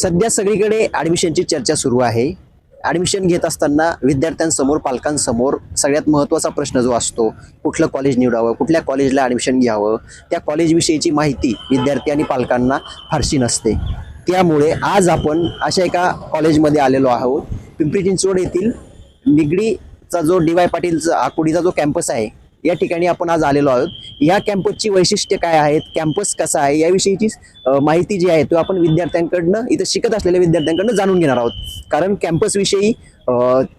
सध्या सगळीकडे ॲडमिशनची चर्चा सुरू आहे. ॲडमिशन घेत असताना विद्यार्थ्यांसमोर पालकांसमोर सगळ्यात महत्त्वाचा प्रश्न जो असतो कुठलं कॉलेज निवडावं कुठल्या कॉलेजला ॲडमिशन घ्यावं त्या कॉलेजविषयीची माहिती विद्यार्थी आणि पालकांना फारशी नसते. त्यामुळे आज आपण अशा एका कॉलेजमध्ये आलेलो आहोत. पिंपरी चिंचवड येथील निगडीचा जो डी वाय पाटीलचा आकुडीचा जो कॅम्पस आहे या ठिकाणी आपण आज आलेलो आहोत. या कॅम्पसची वैशिष्ट्य काय आहेत? कॅम्पस कसा आहे? याविषयीची माहिती जी आहे तो आपण विद्यार्थ्यांकडनं इथं शिकत असलेल्या विद्यार्थ्यांकडनं जाणून घेणार आहोत. कारण कॅम्पसविषयी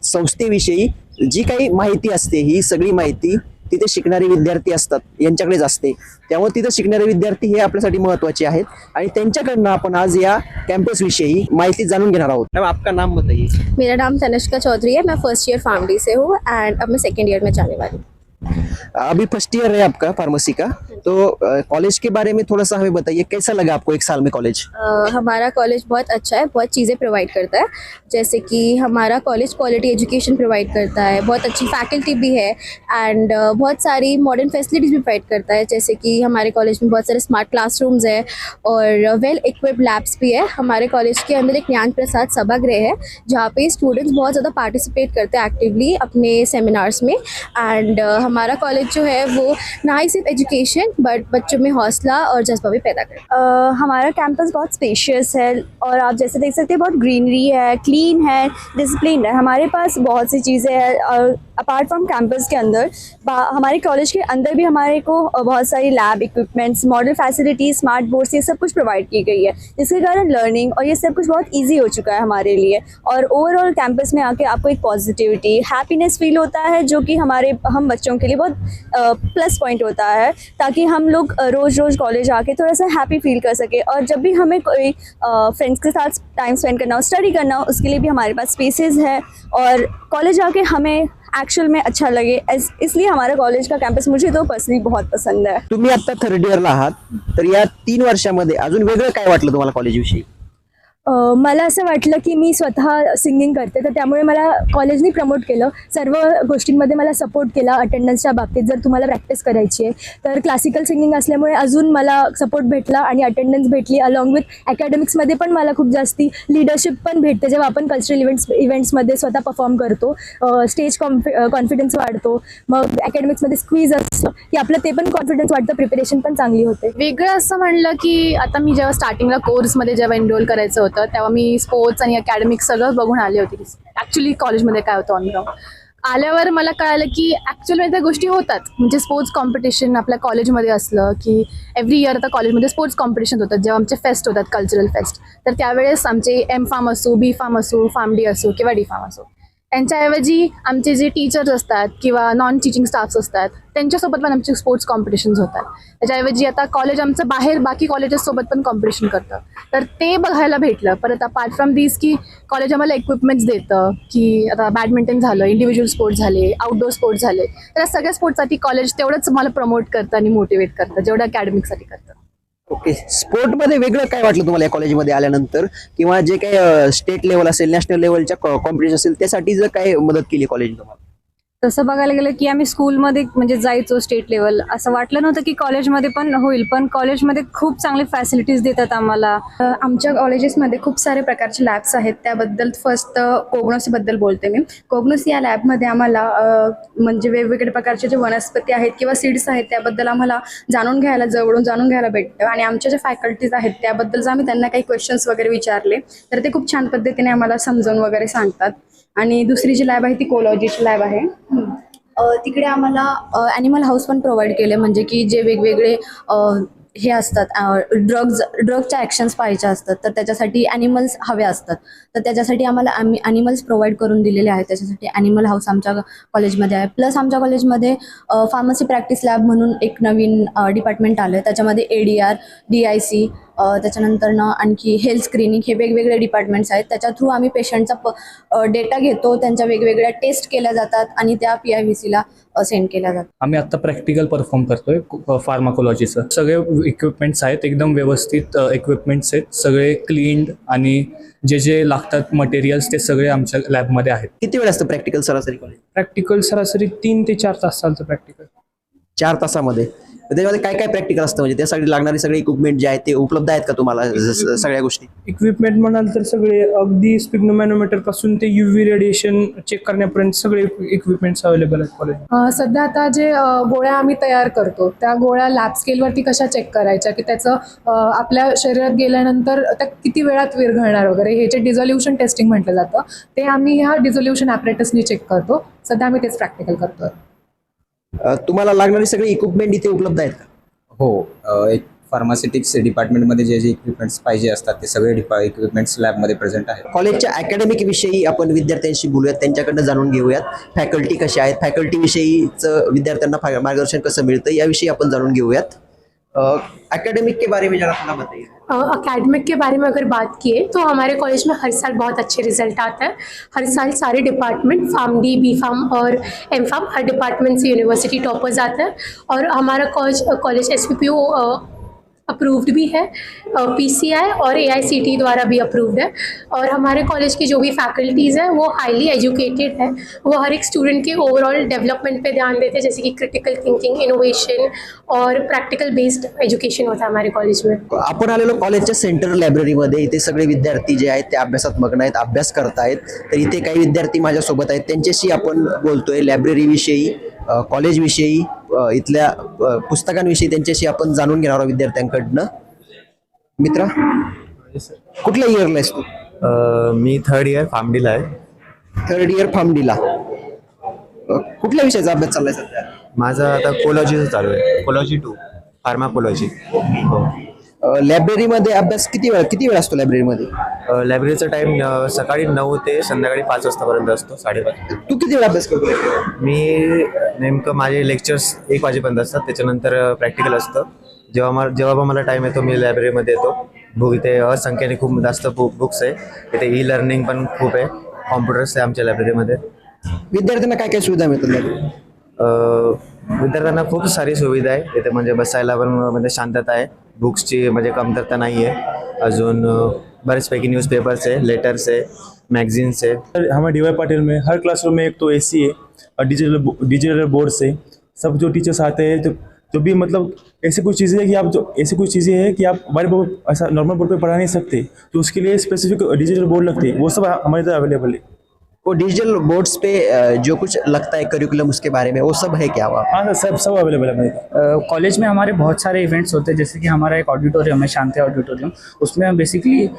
संस्थेविषयी जी काही माहिती असते ही सगळी माहिती तिथे शिकणारे विद्यार्थी असतात यांच्याकडेच असते. त्यामुळे तिथं शिकणारे विद्यार्थी हे आपल्यासाठी महत्त्वाचे आहेत. आणि त्यांच्याकडनं आपण आज या कॅम्पस विषयी माहिती जाणून घेणार आहोत. आपका नाम बताइए. मेरा नाम तनिष्का चौधरी है मैं फर्स्ट ईयर फार्मडी से हूँ एंड अब मैं सेकेंड ईयर में जाने वाली अभी फ़र्स्ट ईयर है आपका फार्मेसी का तो कॉलेज के बारे में थोड़ा सा हमें बताइए, कैसा लगा आपको एक साल में कॉलेज हमारा कॉलेज बहुत अच्छा है, बहुत चीज़ें प्रोवाइड करता है। जैसे कि हमारा कॉलेज क्वालिटी एजुकेशन प्रोवाइड करता है, बहुत अच्छी फैकल्टी भी है एंड बहुत सारी मॉडर्न फैसिलिटीज़ भी प्रोवाइड करता है। जैसे कि हमारे कॉलेज में बहुत सारे स्मार्ट क्लासरूम्स है, और वेल इक्विप्ड लैब्स भी है। हमारे कॉलेज के अंदर एक ज्ञान प्रसाद सभागृह है, जहाँ पे स्टूडेंट्स बहुत ज़्यादा पार्टिसिपेट करते हैं एक्टिवली अपने सेमिनार्स में। एंड हमारा कॉलेज जो है वो ना ही सिर्फ़ एजुकेशन बट बच्चों में हौसला और जज्बा भी पैदा है। अ, हमारा कैंपस बहुत स्पेशियस है और आप जैसे देख सकते हैं बहुत ग्रीनरी है क्लीन है डिसिप्लिन है। हमारे पास बहुत सी चीज़ें हैं और अपार्ट फ्रॉम कैंपस के अंदर हमारे कॉलेज के अंदर भी हमारे को बहुत सारी lab equipments model facilities smart boards ये सब कुछ प्रोवाइड की गई है। जिसके कारण लर्निंग और ये सब कुछ बहुत ईजी हो चुका है हमारे लिए। और ओवरऑल कैंपस में आके आपको एक पॉजिटिविटी हैप्पीनेस फील होता है, जो कि हमारे, हम बच्चों के लिए बहुत प्लस पॉइंट होता है, ताकि हम लोग रोज़ रोज़ कॉलेज आके थोड़ा सा हैप्पी फील कर सके। और जब भी हमें कोई फ्रेंड्स के साथ टाइम स्पेंड करना हो स्टडी करना हो, उसके लिए भी हमारे पास स्पेसेस है। और कॉलेज आके हमें एक्चुअल में अच्छा लगे। इसलिए हमारा कॉलेज का कैंपस मुझे तो पर्सनली बहुत पसंद है। तुम्ही आता थर्ड इयरला आहात तर या तीन वर्षामध्ये अजून वेगळं काय वाटलं तुम्हाला कॉलेजविषयी मला असं वाटलं की मी स्वतः सिंगिंग करते तर त्यामुळे मला कॉलेजनी प्रमोट केलं. सर्व गोष्टींमध्ये मला सपोर्ट केला अटेंडन्सच्या बाबतीत जर तुम्हाला प्रॅक्टिस करायची आहे तर क्लासिकल सिंगिंग असल्यामुळे अजून मला सपोर्ट भेटला आणि अटेंडन्स भेटली अलॉंग विथ अकॅडमिक्समध्ये पण मला खूप जास्ती लिडरशिप पण भेटते जेव्हा आपण कल्चरल इव्हेंट्स इव्हेंट्समध्ये स्वतः परफॉर्म करतो. स्टेज कॉन्फि कॉन्फिडन्स वाढतो. मग अकॅडमिक्समध्ये स्क्वीज असतं की आपलं ते पण कॉन्फिडन्स वाढतं प्रिपरेशन पण चांगली होते. वेगळं असं म्हणलं की आता मी जेव्हा स्टार्टिंगला कोर्समध्ये जेव्हा एनरोल करायचं होतं तेव्हा मी स्पोर्ट्स आणि अकॅडमिक सगळं बघून आले होते. की ॲक्च्युली कॉलेजमध्ये काय होतं ऑनग्राऊंड आल्यावर मला कळालं की ॲक्च्युअलमध्ये त्या गोष्टी होतात. म्हणजे स्पोर्ट्स कॉम्पिटिशन आपल्या कॉलेजमध्ये असलं की एव्हरी इयर आता कॉलेजमध्ये स्पोर्ट्स कॉम्पिटिशन होतात. जेव्हा आमचे फेस्ट होतात कल्चरल फेस्ट तर त्यावेळेस आमचे एम फार्म असो बी फार्म असो फार्म डी असो किंवा डी फार्म असो. त्यांच्याऐवजी आमचे जे टीचर्स असतात किंवा नॉन टीचिंग स्टाफ्स असतात त्यांच्यासोबत पण आमचे स्पोर्ट्स कॉम्पिटिशन्स होतात. त्याच्याऐवजी आता कॉलेज आमचं बाहेर बाकी कॉलेजेससोबत पण कॉम्पिटिशन करतं. तर ते बघायला भेटलं. परत अपार्ट फ्रॉम दिस की कॉलेज आम्हाला इक्विपमेंट्स देतं की आता बॅडमिंटन झालं इंडिव्हिज्युअल स्पोर्ट्स झाले आउटडोर स्पोर्ट्स झाले. तर या सगळ्या स्पोर्ट्ससाठी कॉलेज तेवढंच मला प्रमोट करतं आणि मोटिवेट करतं जेवढं अकॅडमिकसाठी करतं. ओके स्पोर्टमध्ये वेगळं काय वाटलं तुम्हाला या कॉलेजमध्ये आल्यानंतर? किंवा जे काही स्टेट लेवल असेल नॅशनल लेवलच्या कॉम्पिटिशन असेल त्यासाठी जर काय मदत केली कॉलेज तुम्हाला? तसं बघायला गेलं की आम्ही स्कूलमध्ये म्हणजे जायचो स्टेट लेवल. असं वाटलं नव्हतं की कॉलेजमध्ये पण होईल पण कॉलेजमध्ये खूप चांगले फॅसिलिटीज देतात आम्हाला. आमच्या कॉलेजेसमध्ये खूप सारे प्रकारचे लॅब्स आहेत. त्याबद्दल फर्स्ट कोगनोसबद्दल बोलते मी. कोग्नोस या लॅबमध्ये आम्हाला म्हणजे वेगवेगळ्या प्रकारचे जे वनस्पती आहेत किंवा सीड्स आहेत त्याबद्दल आम्हाला जाणून घ्यायला जवळून जाणून घ्यायला भेटतं. आणि आमच्या ज्या फॅकल्टीज आहेत त्याबद्दल जर आम्ही त्यांना काही क्वेश्चन्स वगैरे विचारले तर ते खूप छान पद्धतीने आम्हाला समजावून वगैरे सांगतात. आणि दुसरी जी लॅब आहे ती कोलॉजीची लॅब आहे. तिकडे आम्हाला ॲनिमल हाऊस पण प्रोव्हाइड केले. म्हणजे की जे वेगवेगळे हे असतात ड्रग्ज ड्रगच्या ॲक्शन्स पाहिजे असतात. तर त्याच्यासाठी ॲनिमल्स हवे असतात. तर त्याच्यासाठी आम्हाला आम्ही ॲनिमल्स प्रोव्हाइड करून दिलेले आहेत. त्याच्यासाठी ॲनिमल हाऊस आमच्या कॉलेजमध्ये आहे. प्लस आमच्या कॉलेजमध्ये फार्मसी प्रॅक्टिस लॅब म्हणून एक नवीन डिपार्टमेंट आलं आहे त्याच्यामध्ये A D R D I C त्याच्यानंतरनं आणखी हेल्थ स्क्रीनिंग हे वेगवेगळे डिपार्टमेंट्स आहेत. त्याच्या थ्रू आम्ही पेशंटचा प डेटा घेतो. त्यांच्या वेगवेगळ्या टेस्ट केल्या जातात आणि त्या पी आय व्ही सीला सेंड केल्या जातात. आम्ही आत्ता प्रॅक्टिकल परफॉर्म करतोय फार्माकोलॉजीचं सगळे इक्विपमेंट्स आहेत एकदम व्यवस्थित इक्विपमेंट्स आहेत. सगळे क्लीन्ड आणि जे जे लागतात मटेरियल्स ते सगळे आमच्या लॅबमध्ये आहेत. किती वेळ असतं प्रॅक्टिकल सरासरी कॉलेज प्रॅक्टिकल सरासरी तीन ते चार तास चालतं प्रॅक्टिकल चार तासामध्ये. त्याच्यामध्ये काय काय प्रॅक्टिकल असतं? म्हणजे त्यासाठी लागणारे सगळे इक्विपमेंट जे आहेत ते उपलब्ध आहेत का तुम्हाला सगळ्या गोष्टी? इक्विपमेंट म्हणाल तर सगळे अगदी स्पिग्नोमॅनोमीटरपासून ते युव्ही रेडिएशन चेक करण्यापर्यंत सगळे इक्विपमेंट्स अवेलेबल आहेत कॉलेज अ, सध्या आता जे गोळ्या आम्ही तयार करतो त्या गोळ्या लॅब स्केलवरती कशा चेक करायच्या? की त्याचं आपल्या शरीरात गेल्यानंतर त्या किती वेळात विरघळणार वगैरे? हे जे डिझोल्युशन टेस्टिंग म्हटलं जातं ते आम्ही ह्या डिझोल्युशन ॲपरेटसनी चेक करतो. सध्या आम्ही तेच प्रॅक्टिकल करतो अ, तुम्हाला लागणारे सगळे इक्विपमेंट इथे उपलब्ध आहेत का? हो अ, एक फार्मास्युटिक्स डिपार्टमेंटमध्ये जे जे इक्विपमेंट्स पाहिजे असतात ते सगळे डिपा इक्विपमेंट्स लॅबमध्ये प्रेझेंट आहेत. कॉलेजच्या अकॅडमिक विषयी आपण विद्यार्थ्यांशी बोलूयात त्यांच्याकडनं जाणून घेऊयात. फॅकल्टी कशा आहेत? फॅकल्टी विषयीचं विद्यार्थ्यांना फा- मार्गदर्शन कसं मिळतं? याविषयी आपण जाणून घेऊयात. अकेडमिक के बारे में जरा थोड़ा बताइए। अकेडमिक के बारे में अगर बात किए तो हमारे कॉलेज में हर साल बहुत अच्छे रिज़ल्ट आते हैं। हर साल सारे department pharm D B pharm और एम फार्म हर डिपार्टमेंट से यूनिवर्सिटी टॉपर्स आते हैं। और हमारा college college S P P O approved भी है पी सी आई और ए आई सी टी द्वारा भी अप्रूव्ड है। और हमारे कॉलेज की जो भी फैकल्टीज़ हैं, वो हाईली एजुकेटेड है। वो हर एक स्टूडेंट के ओवरऑल डेवलपमेंट पे ध्यान देते हैं, जैसे कि क्रिटिकल थिंकिंग इनोवेशन और प्रैक्टिकल बेस्ड एजुकेशन होता है हमारे कॉलेज में। आपण आलेलो कॉलेजच्या सेंट्रल लायब्ररीमध्ये इथे सगळे विद्यार्थी जे आहेत, ते अभ्यासात मग्न आहेत अभ्यास करतायत. तर इथे काही विद्यार्थी माझ्यासोबत आहेत, त्यांच्याशी आपण बोलतोय लायब्ररीविषयी कॉलेजविषयी इथल्या पुस्तकांविषयी त्यांच्याशी आपण जाणून घेणार आहोत विद्यार्थ्यांकडनं. मित्रा कुठल्या इयरला आहेस तू? मी थर्ड इयर फार्मडीला आहे. थर्ड इयर फार्मडीला अ, कुठल्या विषयाचा अभ्यास चाललाय सध्या? माझं आता कोलॉजीचं चालू आहे. कोलॉजी टू फार्माकोलॉजी लायब्ररीमध्ये अभ्यास किती वेळ किती वेळ असतो लायब्ररीमध्ये लायब्ररीचा टाईम अ, सकाळी नऊ ते संध्याकाळी पाच वाजतापर्यंत असतो साडेपाच. तू किती वेळ अभ्यास करतो? मी नेमकं माझे लेक्चर्स एक वाजेपर्यंत असतात त्याच्यानंतर प्रॅक्टिकल असतं. जेव्हा मला जेव्हा पण मला टाईम येतो मी लायब्ररीमध्ये येतो. बुक इथे असंख्याने खूप जास्त बुक बुक्स आहे. इथे ई लर्निंग पण खूप आहे. कॉम्प्युटर्स आहे आमच्या लायब्ररीमध्ये विद्यार्थ्यांना काय काय सुविधा मिळतात विद्यार्थ्यांना खूप सारी सुविधा आहे. इथे म्हणजे बसायला पण म्हणजे शांतता आहे. बुक्सची म्हणजे कमतरता नाही आहे अजून बरेचपैकी न्यूज़पेपर्स है लेटर्स है मैगजीन्स है। हमारे डी वाई पाटिल में हर क्लासरूम में एक तो ए सी है और डिजिटल डिजिटल बोर्ड से सब जो टीचर्स आते हैं तो जो भी मतलब ऐसी कुछ चीज़ें हैं कि आप जो, ऐसी कुछ चीज़ें हैं कि आप हमारे बोर्ड ऐसा नॉर्मल बोर्ड पे पढ़ा नहीं सकते तो उसके लिए स्पेसिफिक डिजिटल बोर्ड लगते हैं, वो सब हमारे इधर अवेलेबल है। वो डिजिटल बोर्ड्स पे जो कुछ लगता है करिकुलम उसके बारे में, वो सब है क्या वहाँ? हाँ सर, सब सब अवेलेबल है कॉलेज में हमारे बहुत सारे इवेंट्स होते हैं, जैसे कि हमारा एक ऑडिटोरियम है, शांति ऑडिटोरियम उसमें हम बेसिकली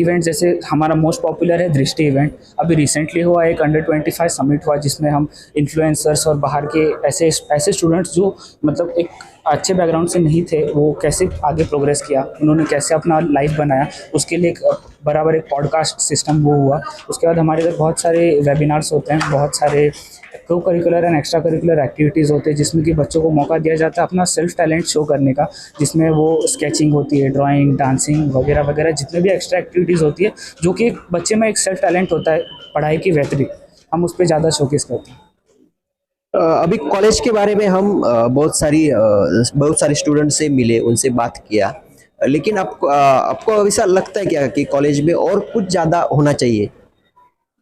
इवेंट जैसे हमारा मोस्ट पॉपुलर है दृष्टि इवेंट अभी रिसेंटली हुआ एक अंडर ट्वेंटी समिट हुआ, जिसमें हम इन्फ्लुएंसर्स और बाहर के ऐसे ऐसे स्टूडेंट्स जो मतलब एक अच्छे बैकग्राउंड से नहीं थे, वो कैसे आगे प्रोग्रेस किया, उन्होंने कैसे अपना लाइफ बनाया, उसके लिए एक बराबर एक पॉडकास्ट सिस्टम वो हुआ। उसके बाद हमारे इधर बहुत सारे वेबिनार्स होते हैं, बहुत सारे co curricular and extra curricular activities होते हैं, जिसमें कि बच्चों को मौका दिया जाता है अपना सेल्फ टैलेंट शो करने का, जिसमें वो स्केचिंग होती है ड्राइंग डांसिंग वगैरह वगैरह, जितने भी एक्स्ट्रा एक्टिविटीज़ होती है, जो कि बच्चे में एक सेल्फ टैलेंट होता है, पढ़ाई की बेहतरी, हम उस पर ज़्यादा शोकेस करते हैं। अभी कॉलेज के बारे में हम बहुत सारी बहुत सारे स्टूडेंट से मिले उनसे बात किया। लेकिन आपको अ, आपको ऐसा लगता है क्या कि कॉलेज में और कुछ ज़्यादा होना चाहिए?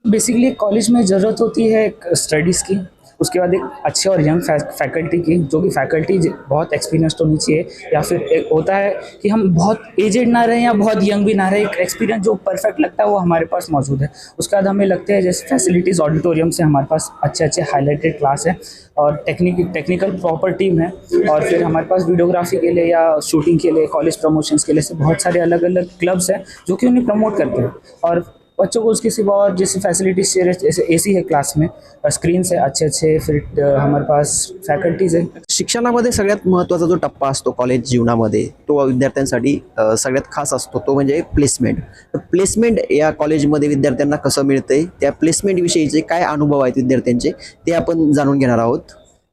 बेसिकली कॉलेज में ज़रूरत होती है स्टडीज़ की। उसके बाद एक अच्छे और यंग फैकल्टी की, जो कि फैकल्टी बहुत एक्सपीरियंस्ड होनी चाहिए, या फिर एक होता है कि हम बहुत एजेड ना रहें या बहुत यंग भी ना रहे एक एक्सपीरियंस जो परफेक्ट लगता है वो हमारे पास मौजूद है। उसके बाद हमें लगता है जैसे फैसिलिटीज़ ऑडिटोरियम से हमारे पास अच्छे अच्छे हाईलाइटेड क्लास है और टेक्निक, टेक्निकल प्रॉपर टीम है और फिर हमारे पास वीडियोग्राफी के लिए या शूटिंग के लिए, कॉलेज प्रमोशंस के लिए से बहुत सारे अलग अलग क्लब्स हैं जो कि उन्हें प्रमोट करते हैं। और बच्चों को उसके सिवा और जैसे फैसिलिटीज चाहिए जैसे ए सी है क्लास में स्क्रीन्स है अच्छे अच्छे फिर हमारे पास फैकल्टीज़ है। शिक्षणामध्ये सगळ्यात महत्त्वाचा जो टप्पा असतो कॉलेज जीवनामध्ये तो विद्यार्थ्यांसाठी सगळ्यात खास असतो तो म्हणजे प्लेसमेंट तर प्लेसमेंट या कॉलेजमध्ये विद्यार्थ्यांना कसं मिळतंय त्या प्लेसमेंट विषयीचे काय अनुभव आहेत विद्यार्थ्यांचे ते आपण जाणून घेणार आहोत.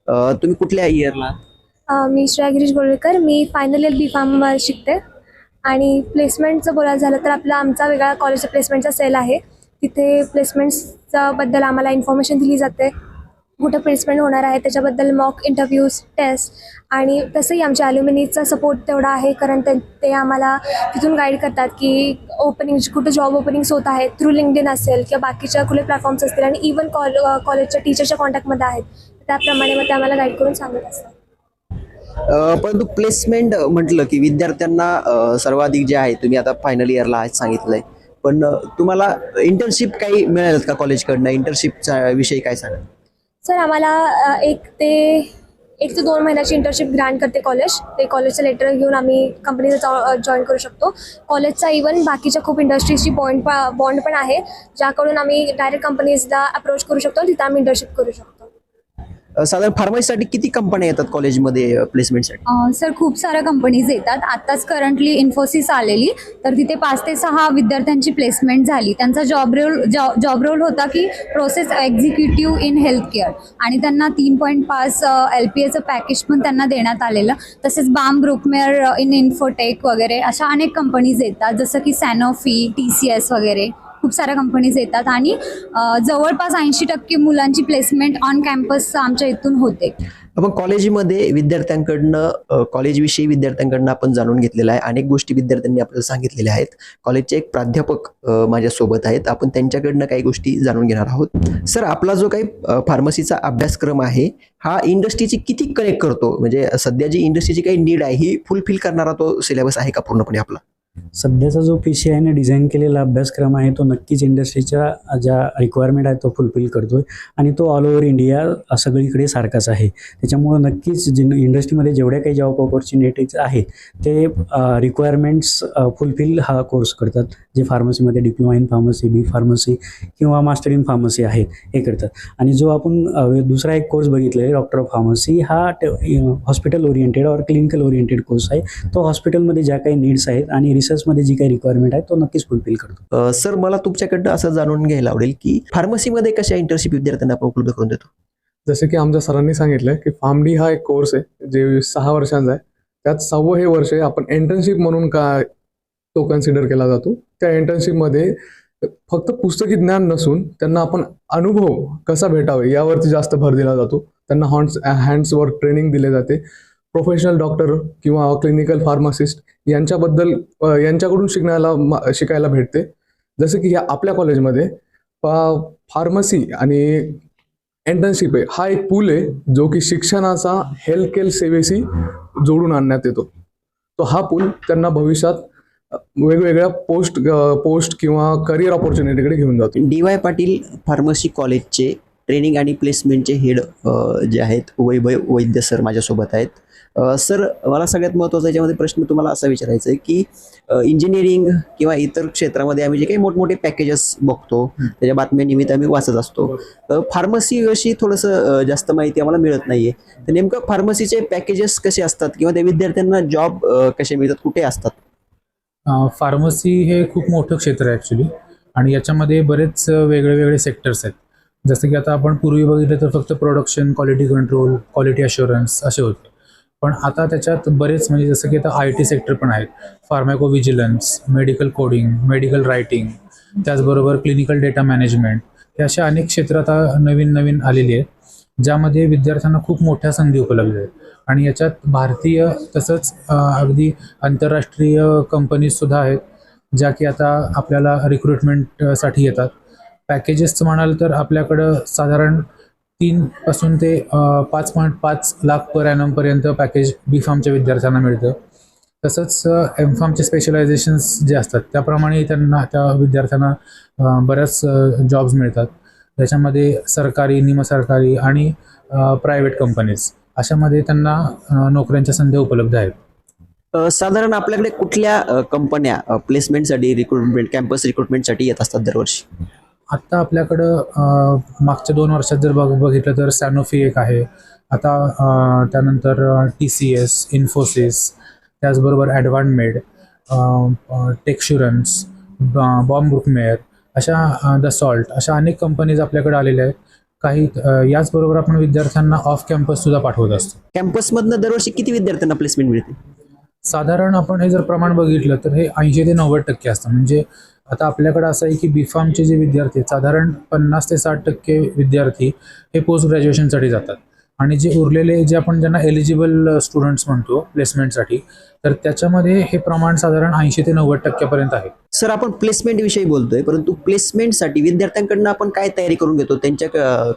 तुम्ही कुठल्या इयरला मी श्रेया गिरीश गोळवेकर मी फायनल इयर बी फार्म शिकते. आणि प्लेसमेंटचं बोलायचं झालं तर आपला आमचा वेगळा कॉलेजचा प्लेसमेंटचा सेल आहे. तिथे प्लेसमेंट्सचा बद्दल आम्हाला इन्फॉर्मेशन दिली जाते. कुठं प्लेसमेंट होणार आहे त्याच्याबद्दल मॉक इंटरव्ह्यूज टेस्ट आणि तसंही आमच्या ॲल्युमिनीचा सपोर्ट तेवढा आहे. कारण ते ते आम्हाला तिथून गाईड करतात की ओपनिंग कुठं जॉब ओपनिंग्स होत आहेत थ्रू लिंकडिन असेल किंवा बाकीच्या कुठले प्लॅटफॉर्म्स असतील. आणि इवन कॉल कॉलेजच्या टीचरच्या कॉन्टॅक्टमध्ये आहेत. त्याप्रमाणे मग ते आम्हाला गाईड करून सांगत असतात. परंतु प्लेसमेंट म्हटलं की विद्यार्थ्यांना सर्वाधिक जे आहे तुम्ही आता फायनल इयरला आज सांगितलंय. पण तुम्हाला इंटर्नशिप काही मिळालं का कॉलेजकडनं इंटर्नशिपचा विषयी काय सांगा सर आम्हाला एक ते एक ते दोन महिन्याची इंटर्नशिप ग्रँट करते कॉलेज ते कॉलेजचं लेटर घेऊन आम्ही कंपनीला जॉईन करू शकतो. कॉलेजचा इवन बाकीच्या खूप इंडस्ट्रीजची बॉन्ड बॉन्ड पण आहे ज्याकडून आम्ही डायरेक्ट कंपनीजला अप्रोच करू शकतो तिथं आम्ही इंटर्नशिप करू शकतो. साधारण फार्मसीसाठी किती कंपन्या येतात कॉलेजमध्ये प्लेसमेंटसाठी सर खूप साऱ्या कंपनीज येतात. आत्ताच करंटली इन्फोसिस आलेली. तर तिथे पाच ते सहा विद्यार्थ्यांची प्लेसमेंट झाली. त्यांचा जॉब रोल जॉब रोल होता की process executive in health care आणि त्यांना तीन पॉईंट पाच एल पी एचं पॅकेज पण त्यांना देण्यात आलेलं. तसेच बाम ब्रुकमेअर इन इन्फोटेक वगैरे अशा अनेक कंपनीज येतात. जसं की सॅनोफी टी सी एस वगैरे. खूप साऱ्या कंपनीज येतात आणि जवळपास ऐंशी टक्के मुलांची प्लेसमेंट ऑन कॅम्पस आमच्या इथून होते. आपण कॉलेजमध्ये विद्यार्थ्यांकडनं कॉलेजविषयी विद्यार्थ्यांकडनं आपण जाणून घेतलेलं आहे. अनेक गोष्टी विद्यार्थ्यांनी आपल्याला सांगितलेल्या आहेत. कॉलेजचे एक प्राध्यापक माझ्यासोबत आहेत. आपण त्यांच्याकडनं काही गोष्टी जाणून घेणार आहोत. सर आपला जो काही फार्मसीचा अभ्यासक्रम आहे हा इंडस्ट्रीची किती कनेक्ट करतो? म्हणजे सध्या जी इंडस्ट्रीची काही नीड आहे ही फुलफिल करणारा तो सिलेबस आहे का पूर्णपणे आपला? सध्याचा जो पी सी आयने डिझाईन केलेला अभ्यासक्रम आहे तो नक्कीच इंडस्ट्रीच्या ज्या रिक्वायरमेंट आहे तो फुलफिल करतो आहे आणि तो ऑल ओव्हर इंडिया सगळीकडे सारखाच आहे. त्याच्यामुळं नक्कीच जिन इंडस्ट्रीमध्ये जेवढ्या काही जॉब ऑपॉर्च्युनिटीज आहेत ते रिक्वायरमेंट्स फुलफिल हा कोर्स करतात. जे फार्मसीमध्ये diploma in pharmacy B pharmacy किंवा मास्टर इन फार्मसी आहेत हे करतात. आणि जो आपण दुसरा एक कोर्स बघितला आहे डॉक्टर ऑफ फार्मसी हा हॉस्पिटल ओरिएंटेड और क्लिनिकल ओरिएंटेड कोर्स आहे. तो हॉस्पिटलमध्ये ज्या काही नीड्स आहेत आणि रिसर्चमध्ये जी काही रिक्वायरमेंट आहे तो नक्कीच फुलफिल करतो. सर मला तुमच्याकडनं असं जाणून घ्यायला आवडेल की फार्मसीमध्ये कशा इंटर्नशिप विद्यार्थ्यांना आपण उपलब्ध करून देतो? जसे की आमच्या सरांनी सांगितलंय की फार्म डी हा एक कोर्स आहे जे सहा वर्षांचा आहे. त्यात सहावं हे वर्ष आहे आपण इंटर्नशिप म्हणून का तो कन्सिडर केला जातो? त्या इंटर्नशिपमध्ये फक्त पुस्तकी ज्ञान नसून त्यांना आपण अनुभव कसा भेटावे यावरती जास्त भर दिला जातो. त्यांना हॉन्ड्स हँड्सवर ट्रेनिंग दिले जाते. प्रोफेशनल डॉक्टर किंवा क्लिनिकल फार्मासिस्ट यांच्याबद्दल यांच्याकडून शिकण्याला शिकायला भेटते. जसं की ह्या आपल्या कॉलेजमध्ये फार्मसी आणि इंटर्नशिप आहे. हा एक पूल आहे जो की शिक्षणाचा हेल्थ केअर सेवेशी जोडून आणण्यात येतो. तो हा पूल त्यांना भविष्यात वेगवेगळ्या पोस्ट पोस्ट किंवा करिअर ऑपॉर्च्युनिटीकडे घेऊन जातो. डी वाय पाटील फार्मसी कॉलेजचे ट्रेनिंग आणि प्लेसमेंटचे हेड जे आहेत वैभव वैद्य सर माझ्यासोबत आहेत. सर मला सगळ्यात महत्त्वाचा याच्यामध्ये प्रश्न तुम्हाला असा विचारायचा आहे की इंजिनिअरिंग किंवा इतर क्षेत्रामध्ये आम्ही जे काही मोठमोठे पॅकेजेस बघतो त्याच्या बातम्या निमित्त आम्ही वाचत असतो. फार्मसी अशी थोडंसं जास्त माहिती आम्हाला मिळत नाही आहे तर नेमकं फार्मसीचे पॅकेजेस कसे असतात किंवा त्या विद्यार्थ्यांना जॉब कसे मिळतात कुठे असतात? फार्मसी हे खूप मोठं क्षेत्र आहे ॲक्च्युली आणि याच्यामध्ये बरेच वेगळे वेगळे सेक्टर्स आहेत. जसं की आता आपण पूर्वी बघितलं तर फक्त production quality control quality assurance असे होते. पण आता त्याच्यात बरेच म्हणजे जसं की आता आय टी सेक्टर पण आहेत. Pharmacovigilance medical coding medical writing त्याचबरोबर क्लिनिकल डेटा मॅनेजमेंट हे अशा अनेक क्षेत्र आता नवीन नवीन आलेली आहेत. ज्यामध्ये विद्यार्थ्यांना खूप मोठ्या संधी उपलब्ध आहेत. आणि याच्यात भारतीय तसंच अगदी आंतरराष्ट्रीय कंपनीजसुद्धा आहेत ज्या की आता आपल्याला रिक्रुटमेंटसाठी येतात. पॅकेजेसचं म्हणाल तर आपल्याकडं साधारण तीनपासून ते पाच पॉईंट पाच लाख पर ॲनमपर्यंत पॅकेज बी फार्मच्या विद्यार्थ्यांना मिळतं. तसंच एम फार्मचे स्पेशलायझेशन्स जे असतात त्याप्रमाणे त्यांना त्या विद्यार्थ्यांना बऱ्याच जॉब्स मिळतात. त्याच्यामध्ये सरकारी निमसरकारी आणि प्रायव्हेट कंपनीज अशामध्ये त्यांना नोकऱ्यांच्या संधी उपलब्ध आहेत. साधारण आपल्याकडे कुठल्या कंपन्या प्लेसमेंटसाठी रिक्रुटमेंट कॅम्पस रिक्रुटमेंटसाठी येत असतात दरवर्षी? आत्ता आपल्याकडं मागच्या दोन वर्षात जर बघ बघितलं तर सॅनोफी एक आहे. आता त्यानंतर टी सी एस इन्फोसिस त्याचबरोबर ॲडव्हान्मेड टेक्शुरन्स बॉम्ब ब्रुकमेअर अशा द सॉल्ट अशा अनेक कंपनीज आपल्याकडे आलेल्या आहेत. काही याचबरोबर आपण विद्यार्थ्यांना ऑफ कॅम्पससुद्धा पाठवत असतो. कॅम्पसमधनं दरवर्षी किती विद्यार्थ्यांना प्लेसमेंट मिळते? साधारण आपण हे जर प्रमाण बघितलं तर हे ऐंशी ते नव्वद टक्के असतं. म्हणजे आता आपल्याकडे असं आहे की बी फार्मचे जे विद्यार्थी आहेत साधारण पन्नास ते साठ टक्के विद्यार्थी हे पोस्ट ग्रॅज्युएशनसाठी जातात. आणि जे उरलेले जे आपण ज्यांना एलिजिबल स्टुडंट्स म्हणतो प्लेसमेंटसाठी तर त्याच्यामध्ये हे प्रमाण साधारण ऐंशी ते नव्वद टक्क्यापर्यंत आहे. सर आपण प्लेसमेंट विषयी बोलतोय परंतु प्लेसमेंटसाठी विद्यार्थ्यांकडनं आपण काय तयारी करून घेतो? त्यांच्या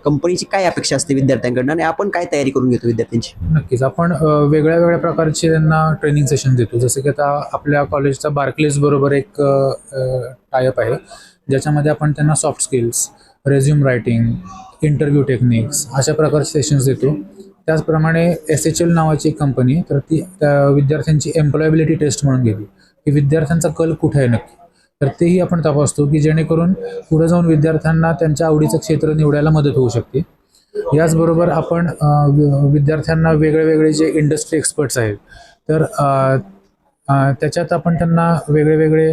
कंपनीची काय अपेक्षा असते विद्यार्थ्यांकडनं? आणि आपण काय तयारी करून घेतो विद्यार्थ्यांची? नक्कीच. आपण वेगळ्या वेगळ्या प्रकारचे त्यांना ट्रेनिंग सेशन देतो. जसं की आता आपल्या कॉलेजचा बार्कलेस बरोबर एक टायअप आहे. ज्याच्यामध्ये आपण त्यांना soft skills resume writing interview techniques अशा प्रकारचे सेशन्स देतो. त्याचप्रमाणे एस एच एल नावाची एक कंपनी तर ती त्या विद्यार्थ्यांची एम्प्लॉयबिलिटी टेस्ट म्हणून घेते की विद्यार्थ्यांचा कल कुठे आहे नक्की? तर तेही आपण तपासतो की जेणेकरून पुढे जाऊन विद्यार्थ्यांना त्यांच्या आवडीचं क्षेत्र निवडायला मदत होऊ शकते. याचबरोबर आपण विद्यार्थ्यांना वेगळे वेगळे जे इंडस्ट्री एक्सपर्ट्स आहेत तर त्याच्यात आपण त्यांना वेगळे वेगळे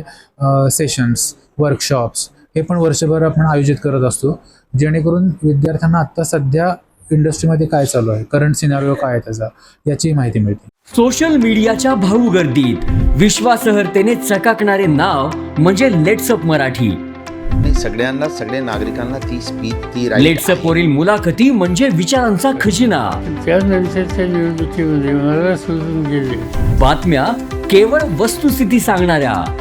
सेशन्स वर्कशॉप्स हे पण वर्षभर आपण आयोजित करत असतो. जेणेकरून विद्यार्थ्यांना आत्ता सध्या इंडस्ट्रीमध्ये काय चालू आहे? करंट सिनारिओ काय आहे त्याचा? याची माहिती मिळते. सोशल मीडियाच्या भाऊ गर्दीत विश्वासार्हतेने चकाकणारे नाव म्हणजे लेट्सअप मराठी. नाही सगळ्यांना सगळ्या नागरिकांना ती स्पीच ती लेट्सअप वरील मुलाखती म्हणजे विचारांचा खजिना. त्यानंतरच्या निवडणुकीमध्ये मला सोडून गेले. बातम्या केवळ वस्तुस्थिती सांगणाऱ्या.